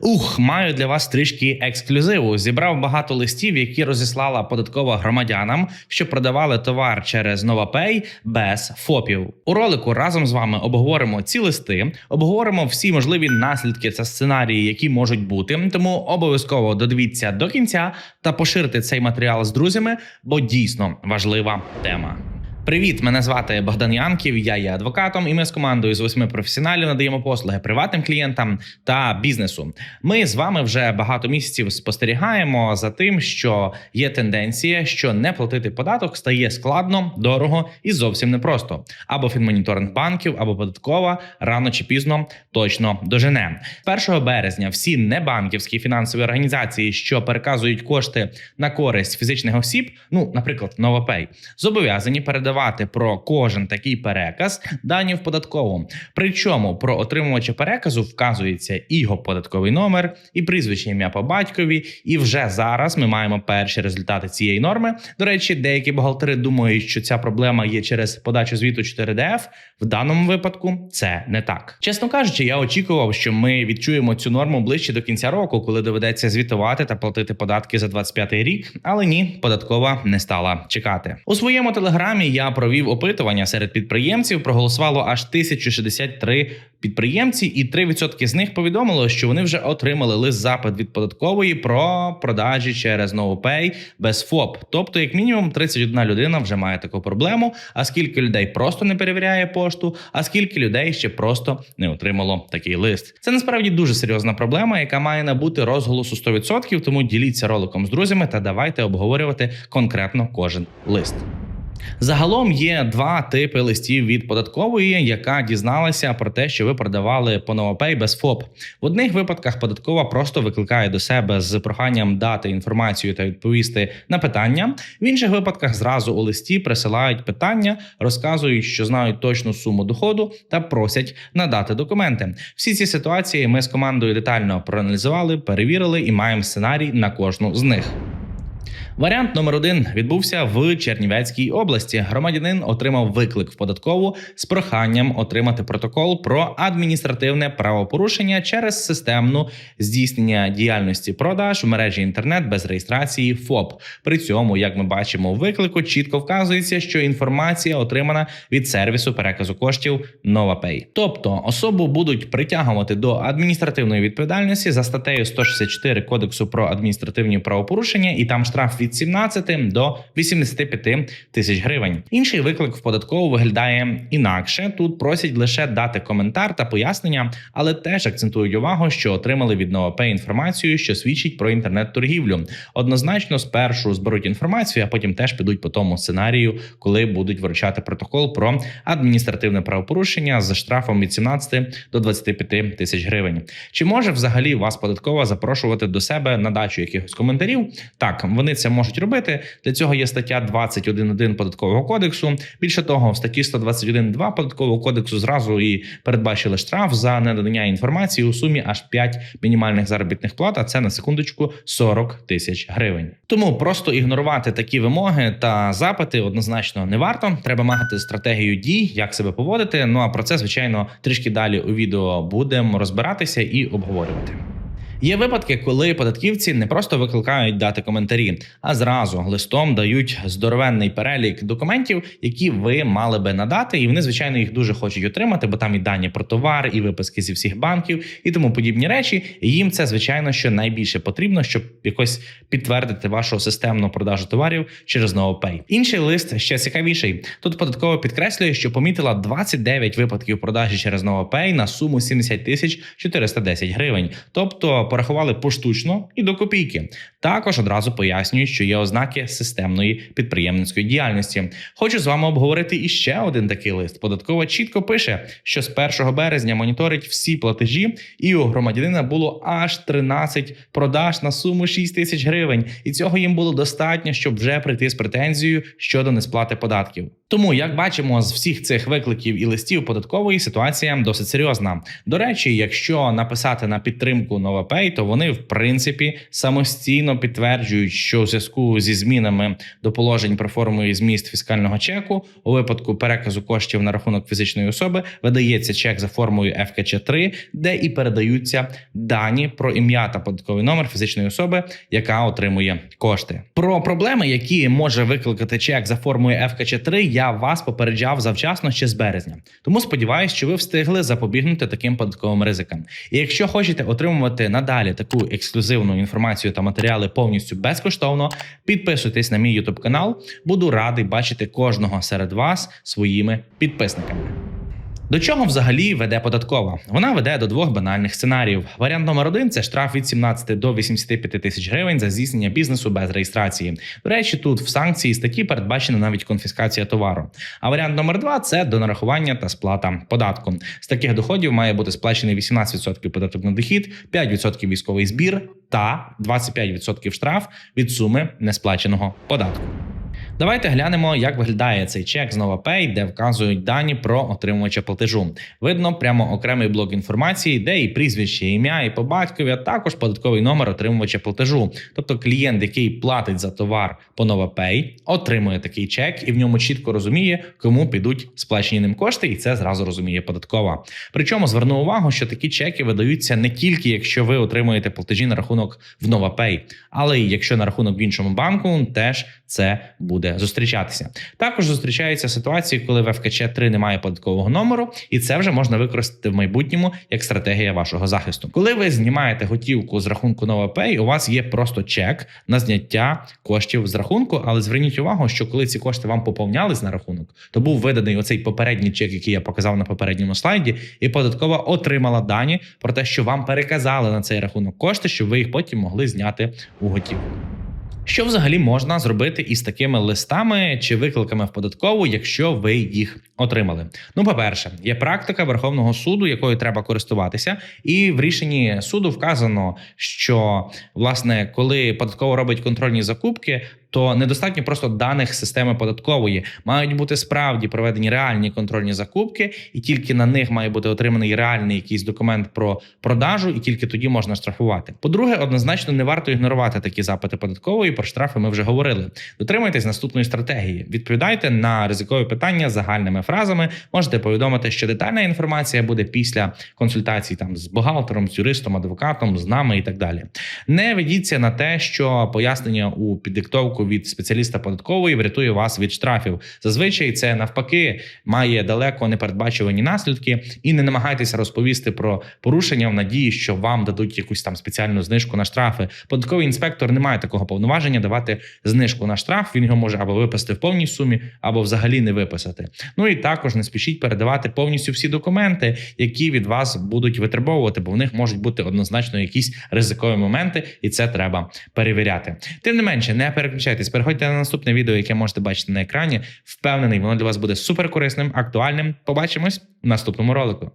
Ух, маю для вас трішки ексклюзиву. Зібрав багато листів, які розіслала податкова громадянам, що продавали товар через NovaPay без ФОПів. У ролику разом з вами обговоримо ці листи, обговоримо всі можливі наслідки та сценарії, які можуть бути. Тому обов'язково додивіться до кінця та поширте цей матеріал з друзями, бо дійсно важлива тема. Привіт, мене звати Богдан Янків. Я є адвокатом, і ми з командою з восьми професіоналів надаємо послуги приватним клієнтам та бізнесу. Ми з вами вже багато місяців спостерігаємо за тим, що є тенденція, що не платити податок стає складно, дорого і зовсім непросто. Або фінмоніторинг банків, або податкова рано чи пізно точно дожене. З 1 березня всі небанківські фінансові організації, що переказують кошти на користь фізичних осіб, ну наприклад, NovaPay, зобов'язані передавати про кожен такий переказ дані в податкову. Причому про отримувача переказу вказується і його податковий номер, і прізвище ім'я по батькові. І вже зараз ми маємо перші результати цієї норми. До речі, деякі бухгалтери думають, що ця проблема є через подачу звіту 4DF. В даному випадку це не так. Чесно кажучи, я очікував, що ми відчуємо цю норму ближче до кінця року, коли доведеться звітувати та платити податки за 25 рік. Але ні, податкова не стала чекати у своєму телеграмі. Я провів опитування серед підприємців. Проголосувало аж 1063 підприємці, і 3% з них повідомило, що вони вже отримали лист запит від податкової про продажі через NovoPay без ФОП. Тобто, як мінімум, 31 людина вже має таку проблему. А скільки людей просто не перевіряє пошту, а скільки людей ще просто не отримало такий лист. Це насправді дуже серйозна проблема, яка має набути розголосу 100%, Тому діліться роликом з друзями та давайте обговорювати конкретно кожен лист. Загалом є два типи листів від податкової, яка дізналася про те, що ви продавали по NovaPay без ФОП. В одних випадках податкова просто викликає до себе з проханням дати інформацію та відповісти на питання. В інших випадках зразу у листі присилають питання, розказують, що знають точну суму доходу та просять надати документи. Всі ці ситуації ми з командою детально проаналізували, перевірили і маємо сценарій на кожну з них. Варіант номер один відбувся в Чернівецькій області. Громадянин отримав виклик в податкову з проханням отримати протокол про адміністративне правопорушення через системну здійснення діяльності продаж в мережі інтернет без реєстрації ФОП. При цьому, як ми бачимо, в виклику чітко вказується, що інформація отримана від сервісу переказу коштів NovaPay. Тобто особу будуть притягувати до адміністративної відповідальності за статтею 164 Кодексу про адміністративні правопорушення, і там штраф від 17 до 85 тисяч гривень. Інший виклик в податкову виглядає інакше. Тут просять лише дати коментар та пояснення, але теж акцентують увагу, що отримали від NovaPay інформацію, що свідчить про інтернет-торгівлю. Однозначно, спершу зберуть інформацію, а потім теж підуть по тому сценарію, коли будуть вручати протокол про адміністративне правопорушення з штрафом від 17 до 25 тисяч гривень. Чи може взагалі вас податкова запрошувати до себе на дачу якихось коментарів? Так, вони це можуть робити. Для цього є стаття 21.1 податкового кодексу. Більше того, в статті 121.2 податкового кодексу зразу і передбачили штраф за ненадання інформації у сумі аж 5 мінімальних заробітних плат. А це на секундочку 40 тисяч гривень. Тому просто ігнорувати такі вимоги та запити однозначно не варто. Треба мати стратегію дій, як себе поводити. Ну а про це звичайно трішки далі у відео будемо розбиратися і обговорювати. Є випадки, коли податківці не просто викликають дати коментарі, а зразу листом дають здоровенний перелік документів, які ви мали би надати, і вони, звичайно, їх дуже хочуть отримати, бо там і дані про товар, і виписки зі всіх банків, і тому подібні речі. І їм це звичайно що найбільше потрібно, щоб якось підтвердити вашу системну продажу товарів через NovoPay. Інший лист ще цікавіший. Тут податково підкреслює, що помітила 29 випадків продажі через NovoPay на суму 70 тисяч 410 гривень. Тобто порахували поштучно і до копійки. Також одразу пояснюють, що є ознаки системної підприємницької діяльності. Хочу з вами обговорити іще один такий лист. Податкова чітко пише, що з 1 березня моніторить всі платежі, і у громадянина було аж 13 продаж на суму 6 тисяч гривень, і цього їм було достатньо, щоб вже прийти з претензією щодо несплати податків. Тому, як бачимо, з всіх цих викликів і листів податкової ситуація досить серйозна. До речі, якщо написати на підтримку NovaPay, NovaPay, то вони в принципі самостійно підтверджують, що у зв'язку зі змінами до положень про форму і зміст фіскального чеку у випадку переказу коштів на рахунок фізичної особи видається чек за формою FKC 3 де і передаються дані про ім'я та податковий номер фізичної особи, яка отримує кошти. Про проблеми, які може викликати чек за формою FKC 3 я вас попереджав завчасно ще з березня. Тому сподіваюся, що ви встигли запобігнути таким податковим ризикам. І якщо хочете отримувати надалі таку ексклюзивну інформацію та матеріали повністю безкоштовно, підписуйтесь на мій YouTube канал. Буду радий бачити кожного серед вас своїми підписниками. До чого взагалі веде податкова? Вона веде до двох банальних сценаріїв. Варіант номер один це штраф від 17 до 85 тисяч гривень за здійснення бізнесу без реєстрації. До речі, тут в санкції статті передбачена навіть конфіскація товару. А варіант номер два це донарахування та сплата податку. З таких доходів має бути сплачений 18% податок на дохід, 5% військовий збір та 25% штраф від суми несплаченого податку. Давайте глянемо, як виглядає цей чек з NovaPay, де вказують дані про отримувача платежу. Видно прямо окремий блок інформації, де і прізвище, і ім'я, і по батькові, а також податковий номер отримувача платежу. Тобто клієнт, який платить за товар по NovaPay, отримує такий чек і в ньому чітко розуміє, кому підуть сплачені ним кошти, і це зразу розуміє податкова. Причому зверну увагу, що такі чеки видаються не тільки якщо ви отримуєте платежі на рахунок в NovaPay, але й якщо на рахунок в іншому банку, теж це буде зустрічатися. Також зустрічаються ситуації, коли в ФКЧ 3 немає податкового номеру, і це вже можна використати в майбутньому як стратегія вашого захисту. Коли ви знімаєте готівку з рахунку NovaPay, у вас є просто чек на зняття коштів з рахунку, але зверніть увагу, що коли ці кошти вам поповнялись на рахунок, то був виданий оцей попередній чек, який я показав на попередньому слайді, і податкова отримала дані про те, що вам переказали на цей рахунок кошти, щоб ви їх потім могли зняти у готівку. Що взагалі можна зробити із такими листами чи викликами в податкову, якщо ви їх отримали? Ну, по-перше, є практика Верховного суду, якою треба користуватися, і в рішенні суду вказано, що власне, коли податково робить контрольні закупки. То недостатньо просто даних системи податкової мають бути справді проведені реальні контрольні закупки, і тільки на них має бути отриманий реальний якийсь документ про продажу, і тільки тоді можна штрафувати. По-друге, однозначно не варто ігнорувати такі запити податкової. Про штрафи ми вже говорили. Дотримуйтесь наступної стратегії. Відповідайте на ризикові питання загальними фразами. Можете повідомити, що детальна інформація буде після консультацій там з бухгалтером, з юристом, адвокатом, з нами і так далі. Не ведіться на те, що пояснення у піддиктовку від спеціаліста податкової врятує вас від штрафів. Зазвичай це навпаки має далеко непередбачувані наслідки, і не намагайтеся розповісти про порушення в надії, що вам дадуть якусь там спеціальну знижку на штрафи. Податковий інспектор не має такого повноваження давати знижку на штраф. Він його може або виписати в повній сумі, або взагалі не виписати. Ну і також не спішіть передавати повністю всі документи, які від вас будуть витребовувати, бо в них можуть бути однозначно якісь ризикові моменти, і це треба перевіряти. Тим не менше, не переключайтесь, переходьте на наступне відео, яке можете бачити на екрані. Впевнений, воно для вас буде суперкорисним, актуальним. Побачимось в наступному ролику.